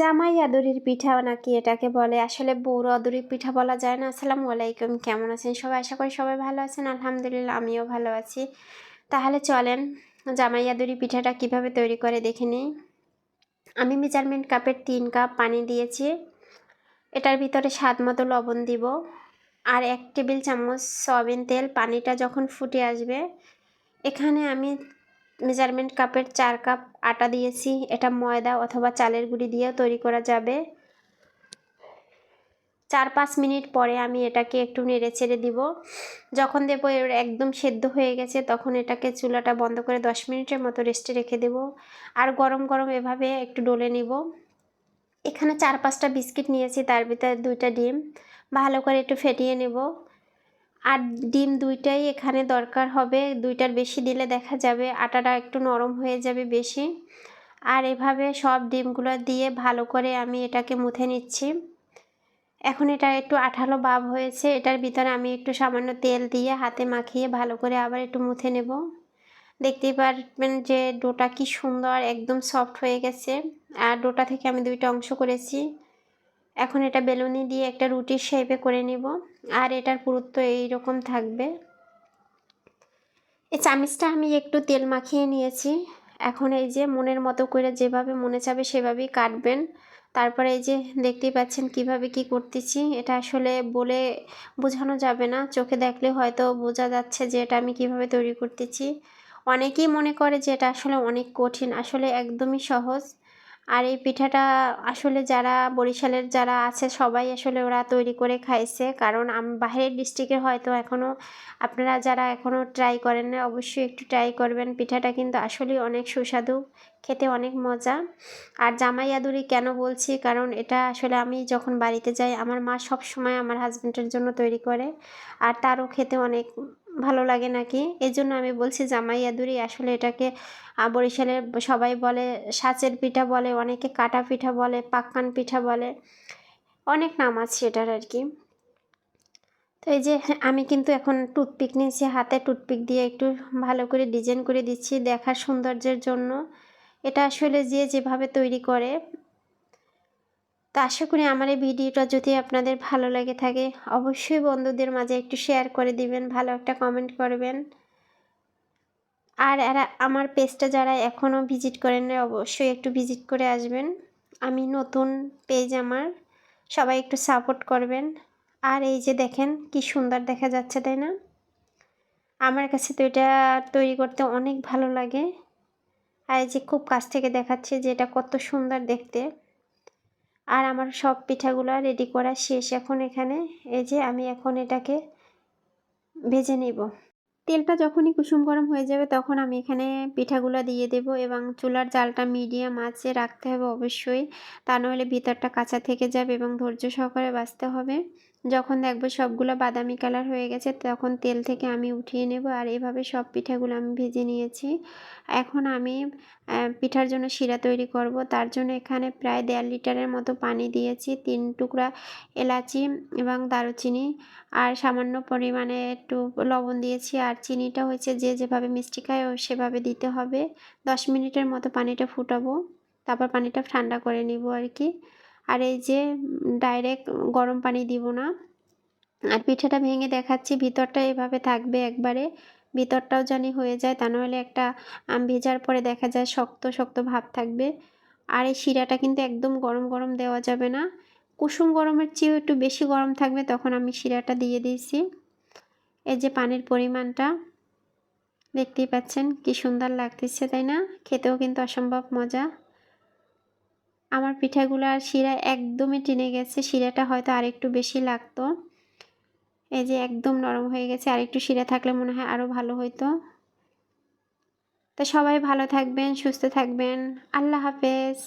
জামাই আদুরির পিঠা নাকি এটাকে বলে? আসলে বৌর আদুরির পিঠা বলা যায় না। আসসালামু আলাইকুম। কেমন আছেন সবাই? আশা করি সবাই ভালো আছেন। আলহামদুলিল্লাহ, আমিও ভালো আছি। তাহলে চলেন, জামাই আদুরি পিঠাটা কীভাবে তৈরি করে দেখে নিই। আমি মেজারমেন্ট কাপের তিন কাপ পানি দিয়েছি। এটার ভিতরে স্বাদ মতো লবণ দিব। আর এক টেবিল চামচ সয়াবিন তেল। পানিটা যখন ফুটে আসবে, এখানে আমি মেজারমেন্ট কাপের চার কাপ আটা দিয়েছি, এটা ময়দা অথবা চালের গুঁড়ি দিয়েও তৈরি করা যাবে। চার পাঁচ মিনিট পরে আমি এটাকে একটু নেড়ে ছেড়ে দিব। যখন দেবো এর একদম সেদ্ধ হয়ে গেছে, তখন এটাকে চুলাটা বন্ধ করে দশ মিনিটের মতো রেস্টে রেখে দেব। আর গরম গরম এভাবে একটু ডলে নিব। এখানে চার পাঁচটা বিস্কিট নিয়েছি, তার ভিতরে দুইটা ডিম। ভালো করে একটু ফেটিয়ে নেব। আর ডিম দুইটাই এখানে দরকার হবে। দুইটার বেশি দিলে দেখা যাবে আটাটা একটু নরম হয়ে যাবে বেশি। আর এভাবে সব ডিমগুলো দিয়ে ভালো করে আমি এটাকে মুথে নিচ্ছি। এখন এটা একটু আঠালো ভাব হয়েছে, এটার ভিতরে আমি একটু সামান্য তেল দিয়ে হাতে মাখিয়ে ভালো করে আবার একটু মুথে নেব। দেখতেই পারবেন যে ডোটা কি সুন্দর, একদম সফট হয়ে গেছে। আর ডোটা থেকে আমি দুইটা অংশ করেছি। এখন এটা বেলুনি দিয়ে একটা রুটির শেপে করে নিব। আর এটার পুরুত্ব এইরকম থাকবে। এই চামিচটা আমি একটু তেল মাখিয়ে নিয়েছি। এখন এই যে মনের মতো করে যেভাবে মনে চাবে সেভাবেই কাটবেন। তারপরে এই যে দেখতেই পাচ্ছেন কীভাবে কি করতেছি, এটা আসলে বলে বোঝানো যাবে না। চোখে দেখলে হয়তো বোঝা যাচ্ছে যে এটা আমি কীভাবে তৈরি করতেছি। অনেকেই মনে করে যে এটা আসলে অনেক কঠিন, আসলে একদমই সহজ। আর এই পিঠাটা আসলে যারা বরিশালের যারা আছে, সবাই আসলে ওরা তৈরি করে খাইছে। কারণ বাইরের ডিস্ট্রিক্টে হয়তো এখনও আপনারা যারা এখনও ট্রাই করেন না অবশ্যই একটু ট্রাই করবেন। পিঠাটা কিন্তু আসলেই অনেক সুস্বাদু, খেতে অনেক মজা। আর জামাই আদুরি কেন বলছি? কারণ এটা আসলে আমি যখন বাড়িতে যাই, আমার মা সব সময় আমার হাজব্যান্ডের জন্য তৈরি করে। আর তারও খেতে অনেক ভালো লাগে নাকি? জন্য আমি বলছি জামাই আদুরি, আসলে এটাকে বরিশালের সবাই বলে, সাঁচের পিঠা বলে, অনেকে কাটা পিঠা বলে, পাক্কান পিঠা বলে, অনেক নাম আছে এটার আর কি তো এই যে, আমি কিন্তু এখন টুথপিক নিয়েছি, হাতে টুথপিক দিয়ে একটু ভালো করে ডিজাইন করে দিচ্ছি, দেখার সৌন্দর্যের জন্য। এটা আসলে যে যেভাবে তৈরি করে তো আশা করি আমার এই ভিডিওটা যদি আপনাদের ভালো লেগে থাকে, অবশ্যই বন্ধুদের মাঝে একটু শেয়ার করে দিবেন, ভালো একটা কমেন্ট করবেন। আর এরা, আমার পেজটা যারা এখনও ভিজিট করেন অবশ্যই একটু ভিজিট করে আসবেন। আমি নতুন পেজ আমার, সবাই একটু সাপোর্ট করবেন। আর এই যে দেখেন, কি সুন্দর দেখা যাচ্ছে, তাই না? আমার কাছে তো এটা তৈরি করতে অনেক ভালো লাগে। আর এই যে খুব কাছ থেকে দেখাচ্ছে যে এটা কত সুন্দর দেখতে। আর আমার সব পিঠাগুলো রেডি করা শেষ। এখন এখানে এই যে আমি এখন এটাকে ভেজে নিব। তেলটা যখনই কুসুম গরম হয়ে যাবে তখন আমি এখানে পিঠাগুলো দিয়ে দেব এবং চুলার জালটা মিডিয়াম আছে রাখতে হবে অবশ্যই। তা নাহলে ভিতরটা কাঁচা থেকে যাবে এবং ধৈর্য সহকারে বাঁচতে হবে। যখন দেখব সবগুলো বাদামি কালার হয়ে গেছে, তখন তেল থেকে আমি উঠিয়ে নেব আর এভাবে সব পিঠাগুলো আমি ভেজে নিয়েছি। এখন আমি পিঠার জন্য শিরা তৈরি করব। তার জন্য এখানে প্রায় দেড় লিটারের মতো পানি দিয়েছি, তিন টুকরা এলাচি এবং দারুচিনি আর সামান্য পরিমাণে একটু লবণ দিয়েছি আর চিনিটা হয়েছে যে যেভাবে মিষ্টি খায় সেভাবে দিতে হবে। দশ মিনিটের মতো পানিটা ফুটাবো, তারপর পানিটা ঠান্ডা করে নিব আর কি। আর এই যে ডাইরেক্ট গরম পানি দিব না। আর পিঠাটা ভেঙে দেখাচ্ছি, ভিতরটা এভাবে থাকবে একবারে। ভিতরটাও জানি হয়ে যায়, তা নাহলে একটা আম ভেজার পরে দেখা যায় শক্ত শক্ত ভাব থাকবে। আর এই শিরাটা কিন্তু একদম গরম গরম দেওয়া যাবে না। কুসুম গরমের চেয়েও একটু বেশি গরম থাকবে, তখন আমি শিরাটা দিয়ে দিয়েছি। এই যে পানির পরিমাণটা, দেখতেই পাচ্ছেন কি সুন্দর লাগতেছে, তাই না? খেতেও কিন্তু অসম্ভব মজা। আমার পিঠাগুলো আর শিরা একদমই টেনে গেছে, শিরাটা হয়তো আর একটু বেশি লাগতো। এই যে একদম নরম হয়ে গেছে আর একটু শিরা থাকলে মনে হয় আরও ভালো হইতো। তা সবাই ভালো থাকবেন, সুস্থ থাকবেন। আল্লাহ হাফেজ।